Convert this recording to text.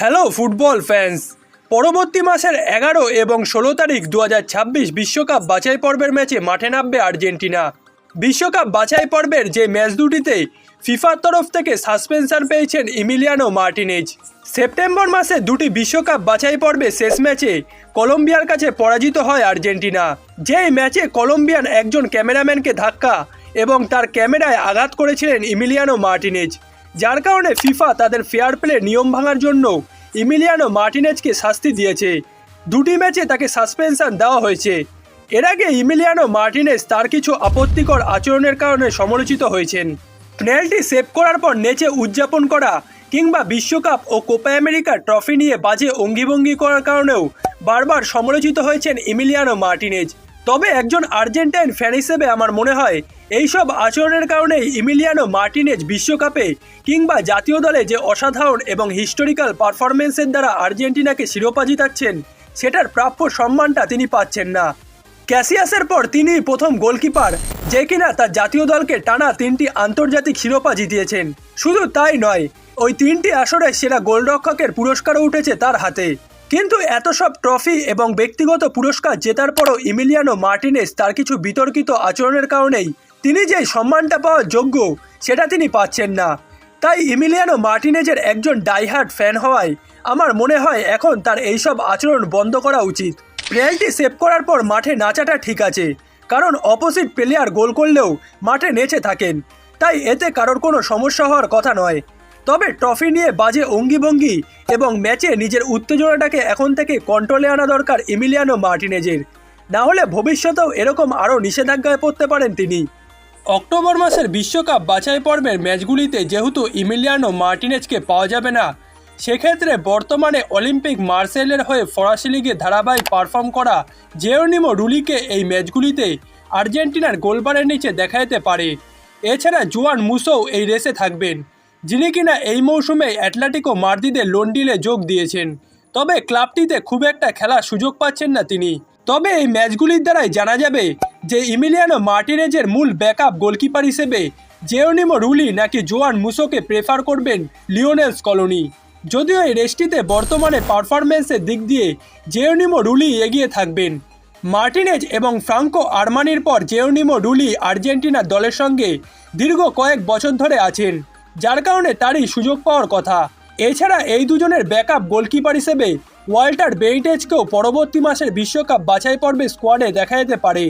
Hello football fans পরবর্তী মাসের এগারো এবং ষোলো তারিখ দু বিশ্বকাপ বাছাই পর্বের ম্যাচে মাঠে নামবে আর্জেন্টিনা। বিশ্বকাপ বাছাই পর্বের যে ম্যাচ দুটিতে ফিফার তরফ থেকে সাসপেনশন পেয়েছেন ইমিলিয়ানো মার্টিনেজ। সেপ্টেম্বর মাসে দুটি বিশ্বকাপ বাছাই পর্বে শেষ ম্যাচে কলম্বিয়ার কাছে পরাজিত হয় আর্জেন্টিনা। যেই ম্যাচে কলম্বিয়ান একজন ক্যামেরাম্যানকে ধাক্কা এবং তার ক্যামেরায় আঘাত করেছিলেন ইমিলিয়ানো মার্টিনেজ। যার কারণে ফিফা তাদের ফেয়ার প্লে নিয়ম ভাঙার জন্য ইমিলিয়ানো মার্টিনেজকে শাস্তি দিয়েছে। দুটি ম্যাচে তাকে সাসপেনশন দেওয়া হয়েছে। এর আগে ইমিলিয়ানো মার্টিনেজ তার কিছু আপত্তিকর আচরণের কারণে সমালোচিত হয়েছেন। পেনাল্টি সেভ করার পর নেচে উদযাপন করা কিংবা বিশ্বকাপ ও কোপা আমেরিকার ট্রফি নিয়ে বাজে অঙ্গিভঙ্গি করার কারণেও বারবার সমালোচিত হয়েছেন ইমিলিয়ানো মার্টিনেজ। তবে একজন আর্জেন্টাইন ফ্যান হিসেবে আমার মনে হয় এইসব আচরণের কারণেই ইমিলিয়ানো মার্টিনেজ বিশ্বকাপে কিংবা জাতীয় দলে যে অসাধারণ এবং হিস্টোরিক্যাল পারফরমেন্সের দ্বারা আর্জেন্টিনাকে শিরোপা জিতাচ্ছেন, সেটার প্রাপ্য সম্মানটা তিনি পাচ্ছেন না। ক্যাসিয়াসের পর তিনি প্রথম গোলকিপার, যে কিনা তার জাতীয় দলকে টানা তিনটি আন্তর্জাতিক শিরোপা জিতিয়েছেন। শুধু তাই নয়, ওই তিনটি আসরে সেরা গোলরক্ষকের পুরস্কারও উঠেছে তার হাতে। কিন্তু এত সব ট্রফি এবং ব্যক্তিগত পুরস্কার জেতার পরও ইমিলিয়ানো মার্টিনেস তার কিছু বিতর্কিত আচরণের কারণেই তিনি যে সম্মানটা পাওয়ার যোগ্য, সেটা তিনি পাচ্ছেন না। তাই ইমিলিয়ানো মার্টিনেজের একজন ডাইহার্ট ফ্যান হওয়ায় আমার মনে হয় এখন তার এইসব আচরণ বন্ধ করা উচিত। পেনাল্টি সেভ করার পর মাঠে নাচাটা ঠিক আছে, কারণ অপোজিট প্লেয়ার গোল করলেও মাঠে নেচে থাকেন। তাই এতে কারোর কোনো সমস্যা হওয়ার কথা নয়। তবে ট্রফি নিয়ে বাজে অঙ্গিভঙ্গি এবং ম্যাচে নিজের উত্তেজনাটাকে এখন থেকে কন্ট্রোলে আনা দরকার ইমিলিয়ানো মার্টিনেজের। না হলে ভবিষ্যতেও এরকম আরও নিষেধাজ্ঞায় পড়তে পারেন তিনি। অক্টোবর মাসের বিশ্বকাপ বাছাই পর্বের ম্যাচগুলিতে যেহেতু ইমিলিয়ানো মার্টিনেজকে পাওয়া যাবে না, সেক্ষেত্রে বর্তমানে অলিম্পিক মার্সেলের হয়ে ফরাসি লিগে ধারাবাহিক পারফর্ম করা জেওনিমো রুলিকে এই ম্যাচগুলিতে আর্জেন্টিনার গোলবারের নিচে দেখা পারে। এছাড়া জুয়ান মুসোও এই রেসে থাকবেন। যিনি কিনা এই মৌসুমে অ্যাটলেটিকো মার্দিদের লোন ডিলে যোগ দিয়েছেন, তবে ক্লাবটিতে খুব একটা খেলার সুযোগ পাচ্ছেন না তিনি। তবে এই ম্যাচগুলির দ্বারাই জানা যাবে যে ইমিলিয়ানো মার্টিনেজের মূল ব্যাকআপ গোলকিপার হিসেবে জেওনিমো রুলি নাকি জোয়ান মুসোকে প্রেফার করবেন লিওনেলস কলোনি। যদিও এই রেসটিতে বর্তমানে পারফরমেন্সের দিক দিয়ে জেওনিমো রুলি এগিয়ে থাকবেন। মার্টিনেজ এবং ফ্রাঙ্কো আরমানির পর জেওনিমো রুলি আর্জেন্টিনার দলের সঙ্গে দীর্ঘ কয়েক বছর ধরে আছেন। যার কারণে তারই সুযোগ পাওয়ার কথা। এছাড়া এই দুজনের ব্যাকআপ গোলকিপার হিসেবে ওয়াল্টার বেইটেজকেও পরবর্তী মাসের বিশ্বকাপ বাছাই পর্বে স্কোয়াডে দেখা যেতে পারে।